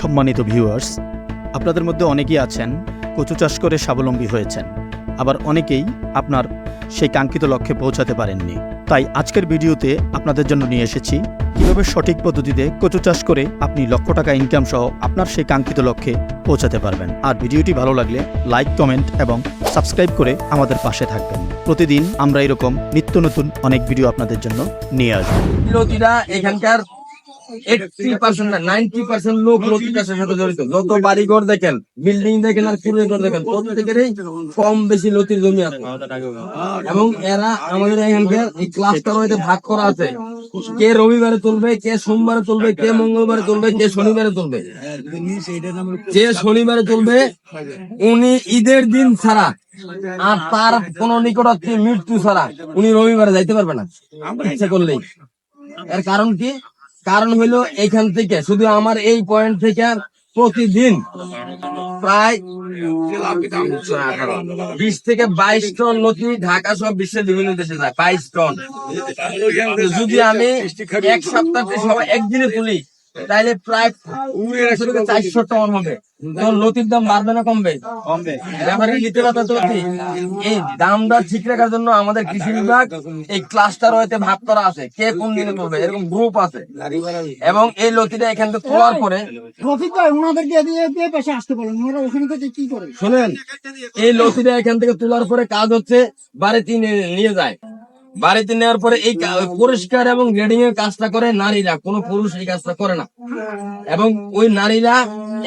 সম্মানিত ভিউয়ার্স আপনাদের মধ্যে অনেকেই আছেন, কচু চাষ করে স্বাবলম্বী হয়েছেন। আবার অনেকেই আপনার সেই কাঙ্ক্ষিত লক্ষ্যে পৌঁছাতে পারেননি। তাই আজকের ভিডিওতে আপনাদের জন্য নিয়ে এসেছি, কীভাবে সঠিক পদ্ধতিতে কচু চাষ করে আপনি লক্ষ টাকা ইনকাম সহ আপনার সেই কাঙ্ক্ষিত লক্ষ্যে পৌঁছাতে পারবেন। আর ভিডিওটি ভালো লাগলে লাইক কমেন্ট এবং সাবস্ক্রাইব করে আমাদের পাশে থাকবেন। প্রতিদিন আমরা এরকম নিত্য নতুন অনেক ভিডিও আপনাদের জন্য নিয়ে আসব। এখানকার এইটটি পার্সেন্ট না নাইনটি পার্সেন্ট লোক লতি চাষের সাথে জড়িত। যত বাড়িঘর দেখেন বিল্ডিং দেখেন আর কুড়ে ঘর দেখেন প্রত্যেকেরই কম বেশি লতির জমি আছে। এবং এরা আমাদের এখানকার এই ক্লাস্টার হইতে ভাগ করা আছে। কে রবিবারে তুলবে কে সোমবারে তুলবে কে মঙ্গলবারে তুলবে কে শনিবারে তুলবে। যে শনিবারে তুলবে উনি ঈদের দিন ছাড়া আর তার কোন নিকটত্বে মৃত্যু ছাড়া উনি রবিবারে যাইতে পারবে না ইচ্ছা করলেই। এর কারণ কি? কারণ হলো এখান থেকে শুধু আমার এই পয়েন্ট থেকে প্রতিদিন প্রায় বিশ থেকে বাইশ টন নথি ঢাকা সব বিশ্বের বিভিন্ন দেশে যায় বাইশ টন। যদি আমি এক সপ্তাহ সবাই একদিনে তুলি তাহলে প্রায় থেকে চারশো টন হবে। তখন লতির দাম বাড়বে না কমবে? কমবে। ব্যাপারে নিতে পারবে তো এই দাম দর ঠিক রাখার জন্য আমাদের কৃষি বিভাগ এই ক্লাস্টার হইতে ভাগ করা আছে। কে কোন দিনে তুলবে এরকম গ্রুপ আছে। এবং এই লতিটা এখান থেকে তোলার পরে প্রফিট তো ওনাদেরকে দিয়ে দিয়ে আসতে বলেন ওনারা ওখানে থেকে কি করে? শুনেন এই লতিটা এখান থেকে তোলার পরে কাজ হচ্ছে বাড়িতে নিয়ে যায়। বাড়িতে নেওয়ার পরে এই পরিষ্কার এবং গ্রেডিং এর কাজটা করে নারীরা কোনো পুরুষ এই কাজটা করে না। এবং ওই নারীরা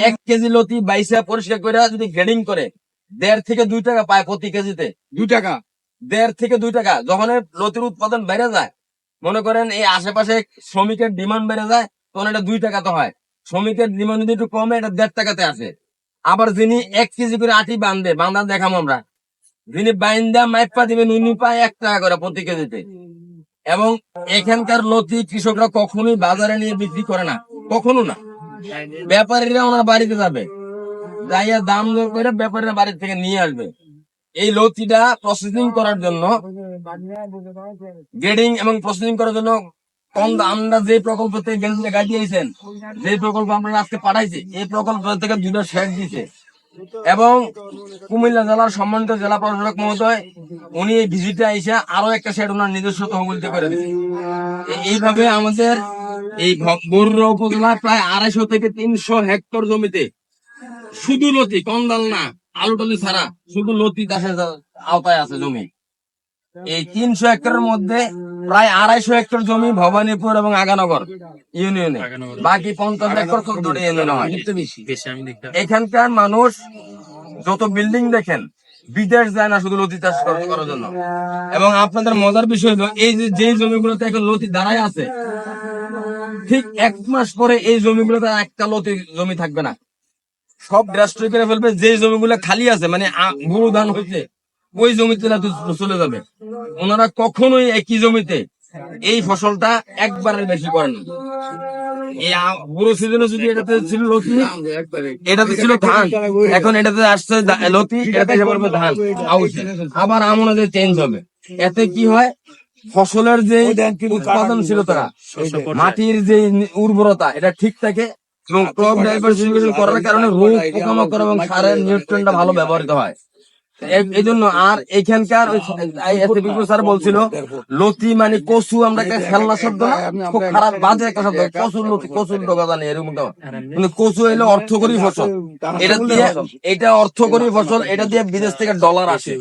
এক কেজি লতি বাইসা পরিষ্কার করে যদি গ্রেডিং করে দেড় থেকে দুই টাকা পায় প্রতি কেজিতে। দুই টাকা? দেড় থেকে দুই টাকা। যখন লতির উৎপাদন বেড়ে যায় মনে করেন এই আশেপাশে শ্রমিকের ডিমান্ড বেড়ে যায় তখন এটা দুই টাকা তো হয়। শ্রমিকের ডিমান্ড যদি একটু কমে এটা দেড় টাকাতে আসে। আবার যিনি এক কেজি করে আটি বান্ধে বান্ধা দেখাম আমরা যিনি বাইন্দা মাইপা দিবেন, উনি পায় এক টাকা করে প্রতি কেজিতে। এবং এখানকার লতি কৃষকরা কখনোই বাজারে নিয়ে বিক্রি করে না, কখনো না। ব্যাপারীরা ওনার বাড়িতে যাবে, যাইয়া দাম করে ব্যাপারীরা বাড়ি থেকে নিয়ে আসবে। এই লতিটা প্রসেসিং করার জন্য গ্রেডিং এবং প্রসেসিং করার জন্য কম আমরা যে প্রকল্প থেকে গাড়ি দিয়েছেন, যে প্রকল্প আমরা আজকে পাঠাইছি, এই প্রকল্প থেকে দুটো শেড এবং কুমিল্লা জেলার সম্মানিত জেলা প্রশাসক মহোদয়, উনি এই ভিজিটে এসে আরও একটা শেড ওনার নিজস্ব তহবিলতে করে এইভাবে আমাদের এই বরুড়া উপজেলার প্রায় আড়াইশো থেকে তিনশো হেক্টর জমিতে শুধু লতি কন্দাল না, আলুটলি টালু ছাড়া শুধু লতি চাষের আওতায় আছে জমি। এই তিনশো হেক্টরের মধ্যে প্রায় আড়াইশো হেক্টর জমি ভবানীপুর এবং আগানগর ইউনিয়নে। বাকি পঞ্চাশ হেক্টর চোদ্দটি ইউনিয়নে হয়। এখানকার মানুষ যত বিল্ডিং দেখেন বিদেশ যায় না শুধু লতি চাষ করার জন্য। এবং আপনাদের মজার বিষয় হলো এই যে যে জমিগুলোতে এখন লতি দাঁড়ায় আছে ঠিক এক মাস পরে এই জমিগুলোতে একটা লতি জমি থাকবে না। সব ড্রাস্ট্রি করে ফেলবে যে জমিগুলো খালি আছে মানে বুড়ো ধান হয়েছে ওই জমিতে চলে যাবে। ওনারা কখনোই একই জমিতে এই ফসলটা একবারের বেশি করেন না। যদি ছিল এটাতে ছিল ধান। এখন এটাতে আসছে চেঞ্জ হবে। এতে কি হয়? ফসলের যে উৎপাদনশীলতা মাটির যে উর্বরতা, এটা ঠিক থাকে। এবং ক্রপ ডাইভার্সিফিকেশন করার কারণে রোগ পোকামাকড় এবং সারের নিউট্রিয়েন্টটা ভালো ব্যবহৃত হয়। এই জন্য আর এখানকার স্যার বলছিল লতি মানে কচু আমরা একটা খেলনা শব্দ না? খুব খারাপ বাজে একটা শব্দ। কচুর লতি কচুর ডগা জানি এরকম। কিন্তু কচু এলো অর্থকরী ফসল। এটা দিয়ে এটা অর্থকরী ফসল এটা দিয়ে বিদেশ থেকে ডলার আসে।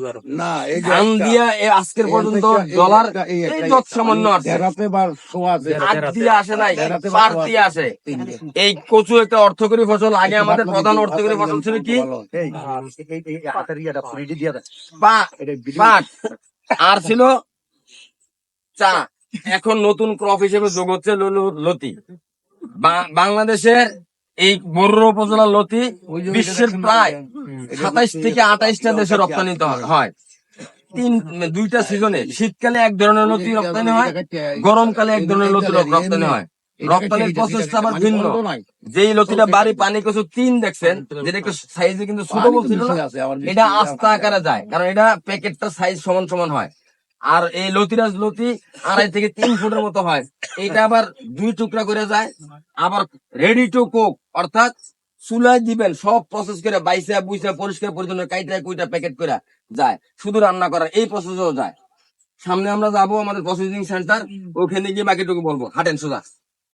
ধান দিয়ে আজকের পর্যন্ত ডলার এই যত সামান্য আসে। দিয়ে নাই পার দিয়ে আসে। এই কচু একটা অর্থকরী ফসল আগে আমাদের প্রধান অর্থকরী ফসল ছিল কি? পা- পাট আর ছিল? চা। এখন নতুন ক্রপ হিসেবে যোগ হচ্ছে লতি। বাংলাদেশের এই বড় উপজেলার লতি বিশ্বের প্রায় সাতাইশ থেকে আঠাইশটা দেশে রপ্তানি তো- হয় তিন দুইটা সিজনে শীতকালে এক ধরনের লতি রপ্তানি হয় গরমকালে এক ধরনের লতি রপ- রপ্তানি হয়। রপ্তানির প্রসেসটা আবার ভিন্ন। যেই লতিটা বাড়ি পানি কচু তিন দেখছেন যেটা একটু সাইজে কিন্তু ছোট বলছিল এটা আস্তা আকারে যায় কারণ এটা প্যাকেটটা সাইজ সমান সমান হয়। আর এই লতিরাজ লতি আড়াই থেকে তিন ফুটের মতো হয়। এটা আবার দুই টুকরা করে যায় আবার রেডি টু কুক অর্থাৎ চুলায় দিবেন সব প্রসেস করে বাইসা বুইসা পরিষ্কার পরিচ্ছন্ন কাইটা কুইটা প্যাকেট করে যায়। শুধু রান্না করার এই প্রসেসও যায়। সামনে আমরা যাব আমাদের প্রসেসিং সেন্টার ওখানে গিয়ে বাকিটুকু বলব। হাটেন সোজা।